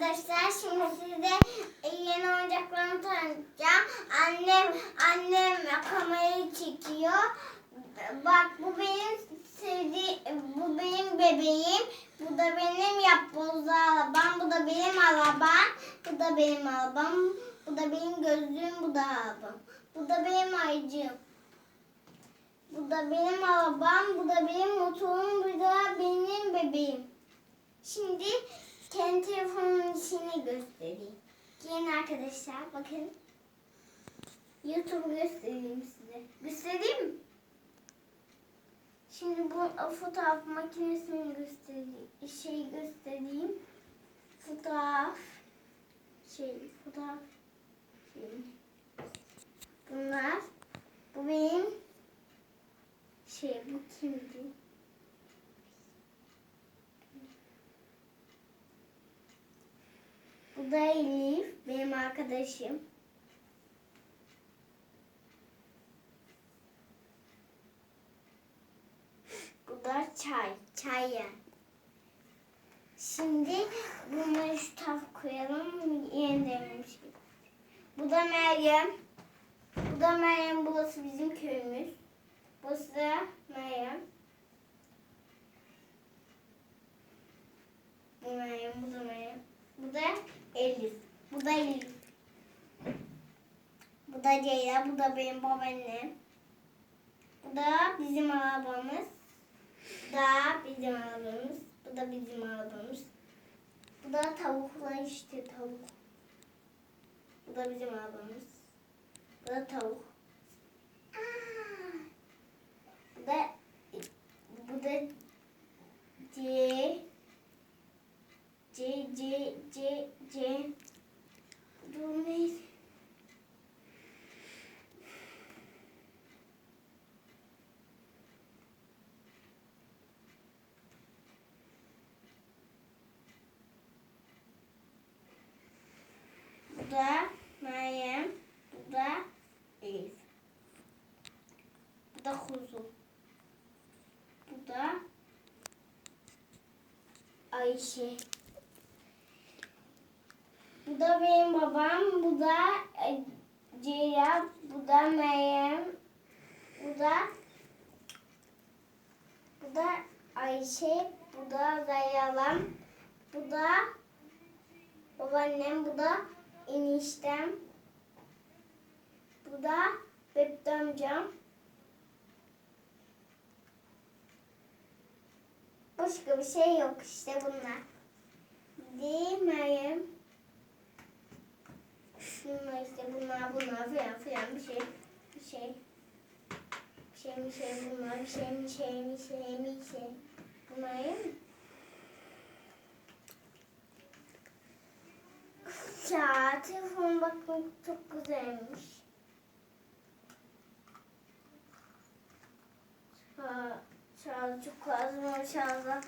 arkadaşlar. Şimdi size yeni oyuncaklarımı tanıtacağım. Annem annem kamerayı çekiyor. Bak bu benim sevdiğim, bu benim bebeğim. Bu da benim yapbozlu arabam. Bu da benim arabam. Bu da benim arabam. Bu da benim gözlüğüm. Bu da arabam. Bu da benim ayıcığım. Bu da benim arabam. Bu da benim motorum. Bu da benim bebeğim. Şimdi kendi telefonumun içini göstereyim. Gelin arkadaşlar bakın. YouTube'u göstereyim size. Göstereyim? Şimdi bu fotoğraf makinesini göstereyim. Şey göstereyim. Fotoğraf. Şey fotoğraf. Şey. Bunlar. Bu benim. Şey bu kimdi? Bu da Elif, benim arkadaşım. Bu da çay, çay yani. Şimdi bunları şu tarafa koyalım, yeni demlemiş gibi. Bu da Meryem. Bu da Meryem, burası bizim köyümüz. Burası da Meryem. Bu Meryem, bu da Meryem. Bu da Elif. Bu da Elif. Bu da Ceyla. Bu da benim babaannem. Bu da bizim arabamız. Bu da bizim arabamız. Bu da bizim arabamız. Bu da tavuklar işte tavuk. Bu da bizim arabamız. Bu da tavuk. Aa! Bu da bu da C C C C C Dur neyse. Bu da Meryem. Bu da Elif. Bu da kuzu. Bu da Ayşe. Bu da benim babam. Bu da e. Bu da Meryem. Bu da bu da Ayşe. Bu da Zayalam. Bu da babaannem. Bu da eniştem. Bu da Bebde amcam. Başka bir şey yok işte bunlar. Değil Meryem. Şunlar işte bunlar bunlar filan filan bir şey. Bir şey. Bir şey bir şey bunlar bir şey bir şey bir şey bir şey. Bunlar ya mı? Ya telefon bakmak çok güzelmiş. Ha, çok lazım. Şarjdan